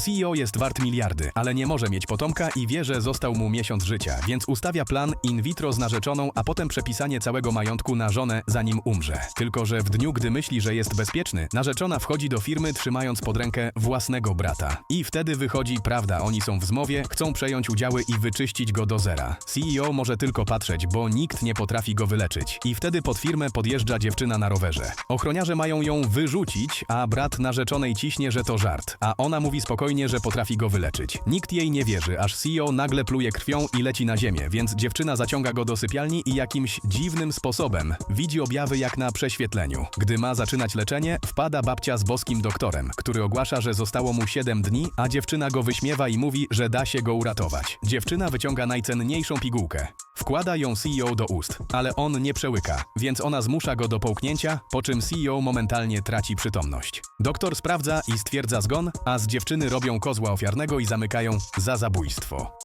CEO jest wart miliardy, ale nie może mieć potomka i wie, że został mu miesiąc życia, więc ustawia plan in vitro z narzeczoną, a potem przepisanie całego majątku na żonę, zanim umrze. Tylko, że w dniu, gdy myśli, że jest bezpieczny, narzeczona wchodzi do firmy, trzymając pod rękę własnego brata. I wtedy wychodzi prawda, oni są w zmowie, chcą przejąć udziały i wyczyścić go do zera. CEO może tylko patrzeć, bo nikt nie potrafi go wyleczyć. I wtedy pod firmę podjeżdża dziewczyna na rowerze. Ochroniarze mają ją wyrzucić, a brat narzeczonej ciśnie, że to żart, a ona mówi spokojnie, że potrafi go wyleczyć. Nikt jej nie wierzy, aż CEO nagle pluje krwią i leci na ziemię, więc dziewczyna zaciąga go do sypialni i jakimś dziwnym sposobem widzi objawy jak na prześwietleniu. Gdy ma zaczynać leczenie, wpada babcia z boskim doktorem, który ogłasza, że zostało mu 7 dni, a dziewczyna go wyśmiewa i mówi, że da się go uratować. Dziewczyna wyciąga najcenniejszą pigułkę. Wkłada ją CEO do ust, ale on nie przełyka, więc ona zmusza go do połknięcia, po czym CEO momentalnie traci przytomność. Doktor sprawdza i stwierdza zgon, a z dziewczyny robią kozła ofiarnego i zamykają za zabójstwo.